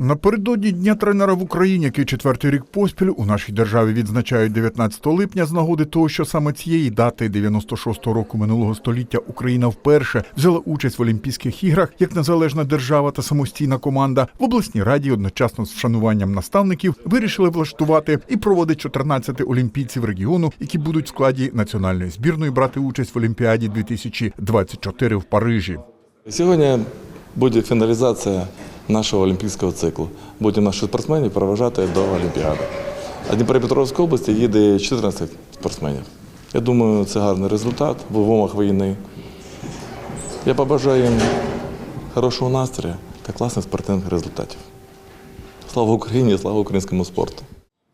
Напередодні дня тренера в Україні, який четвертий рік поспіль у нашій державі відзначають 19 липня, з нагоди того, що саме цієї дати 96-го року минулого століття Україна вперше взяла участь в Олімпійських іграх як незалежна держава та самостійна команда. В обласній раді одночасно з вшануванням наставників вирішили влаштувати і проводить 14 олімпійців регіону, які будуть в складі національної збірної брати участь в Олімпіаді 2024 в Парижі. Сьогодні буде фіналізація нашого олімпійського циклу. Будемо наші спортсменів проважати до Олімпіади. А Дніпропетровської області їде 14 спортсменів. Я думаю, це гарний результат в умовах війни. Я побажаю їм хорошого настрою та класних спортивних результатів. Слава Україні, слава українському спорту!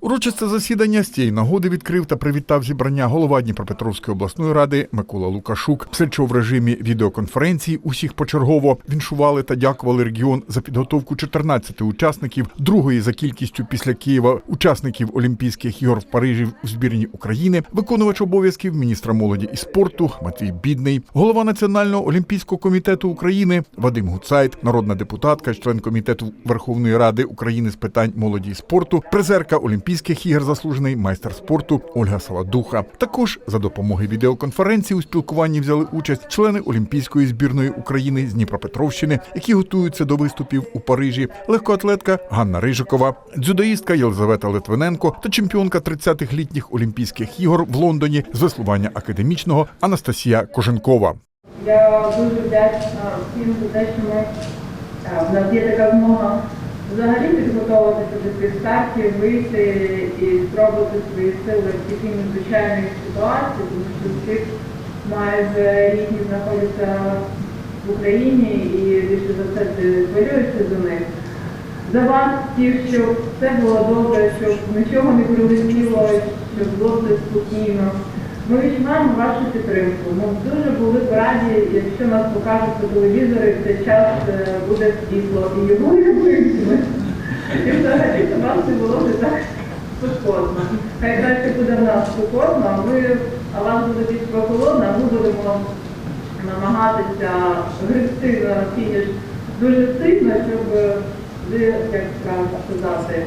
Урочисте засідання з цієї нагоди відкрив та привітав зібрання голова Дніпропетровської обласної ради Микола Лукашук. Після чого в режимі відеоконференції усіх почергово віншували та дякували регіон за підготовку 14 учасників другої за кількістю після Києва учасників Олімпійських ігор в Парижі у збірні України, виконувач обов'язків міністра молоді і спорту Матвій Бідний, голова Національного олімпійського комітету України Вадим Гуцайт, народна депутатка, член комітету Верховної Ради України з питань молоді і спорту, призерка Олімпійських ігор, заслужений майстер спорту Ольга Саладуха. Також за допомогою відеоконференції у спілкуванні взяли участь члени Олімпійської збірної України з Дніпропетровщини, які готуються до виступів у Парижі, легкоатлетка Ганна Рижикова, дзюдоїстка Єлизавета Литвиненко та чемпіонка 30-х літніх Олімпійських ігор в Лондоні з веслування академічного Анастасія Коженкова. Я дуже вдячна всім що ми е, в нас є така змога взагалі підготуватися до цих стартів, вийти і спробувати свої сили в такій надзвичайній ситуації, тому що всіх майже рідні знаходяться в Україні і більше за все ти хвилюєшся за них. За вас всіх, щоб все було добре, щоб нічого не прилетіло, щоб було все спокійно. Ми відчуваємо вашу підтримку. Ми дуже були б раді, якщо нас покажуть по телевізору, цей час е, буде світло і його не вимкнуть. І взагалі то вам це було не так спекотно. Хай краще буде в нас спекотно, а ви, а вам буде більш прохолодно, а ми будемо намагатися гребти на фініш дуже сильно, щоб ви, як правильно сказати,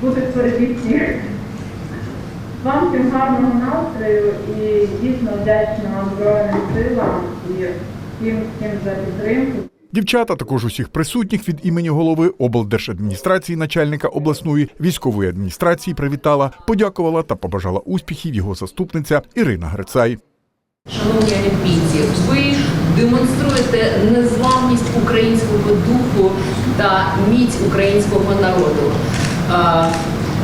бути впереді всіх. Вам всім гарного настрою і дійсно вдячна Збройним силам і всім, всім за підтримку. Дівчата, також усіх присутніх від імені голови облдержадміністрації, начальника обласної військової адміністрації привітала, подякувала та побажала успіхів його заступниця Ірина Грицай. Шановні олімпійці, ви демонструєте незламність українського духу та міць українського народу.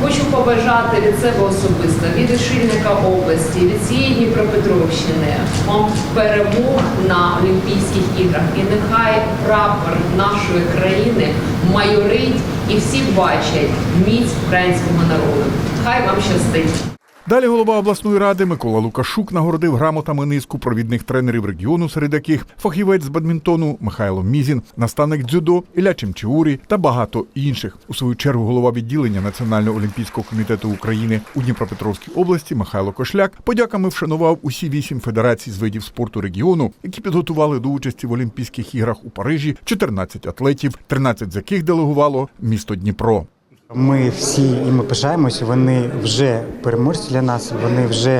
Хочу побажати від себе особисто, від очільника області, від цієї Дніпропетровщини вам перемог на Олімпійських іграх. І нехай прапор нашої країни майорить і всі бачать міць українського народу. Хай вам щастить! Далі голова обласної ради Микола Лукашук нагородив грамотами низку провідних тренерів регіону, серед яких фахівець з бадмінтону Михайло Мізін, наставник дзюдо Ілля Чемчіурі та багато інших. У свою чергу голова відділення Національного олімпійського комітету України у Дніпропетровській області Михайло Кошляк подяками вшанував усі вісім федерацій з видів спорту регіону, які підготували до участі в Олімпійських іграх у Парижі 14 атлетів, 13 з яких делегувало місто Дніпро. Ми всі і ми пишаємося. Вони вже переможці для нас. Вони вже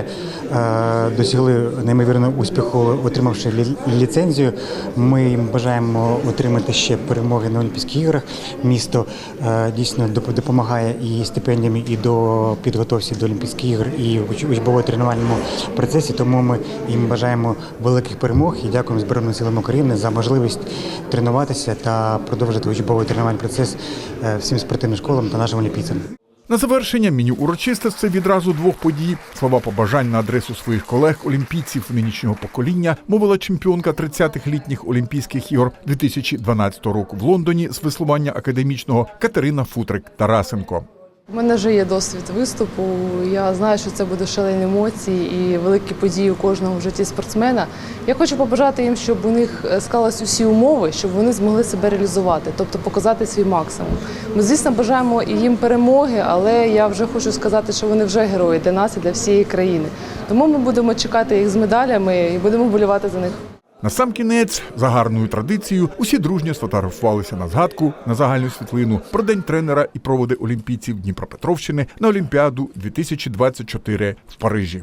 е, досягли неймовірного успіху, отримавши лі- ліцензію. Ми їм бажаємо отримати ще перемоги на Олімпійських іграх. Місто е, дійсно допомагає і стипендіями, і до підготовці до Олімпійських ігор, і в учбово-тренувальному процесі. Тому ми їм бажаємо великих перемог і дякуємо Збройним силам України за можливість тренуватися та продовжити учбовий тренувальний процес е, всім спортивним школам нашим олімпійцям. На завершення меню урочистостей відразу двох подій. Слова побажань на адресу своїх колег, олімпійців нинішнього покоління, мовила чемпіонка 30-х літніх Олімпійських ігор 2012 року в Лондоні з веслування академічного Катерина Футрик Тарасенко. У мене вже є досвід виступу. Я знаю, що це буде шалені емоції і великі події у кожного в житті спортсмена. Я хочу побажати їм, щоб у них е, склались усі умови, щоб вони змогли себе реалізувати, тобто показати свій максимум. Ми, звісно, бажаємо їм перемоги, але я вже хочу сказати, що вони вже герої для нас і для всієї країни. Тому ми будемо чекати їх з медалями і будемо вболівати за них. Насамкінець, за гарною традицією, усі дружньо сфотографувалися на згадку на загальну світлину про день тренера і проводи олімпійців Дніпропетровщини на Олімпіаду 2024 в Парижі.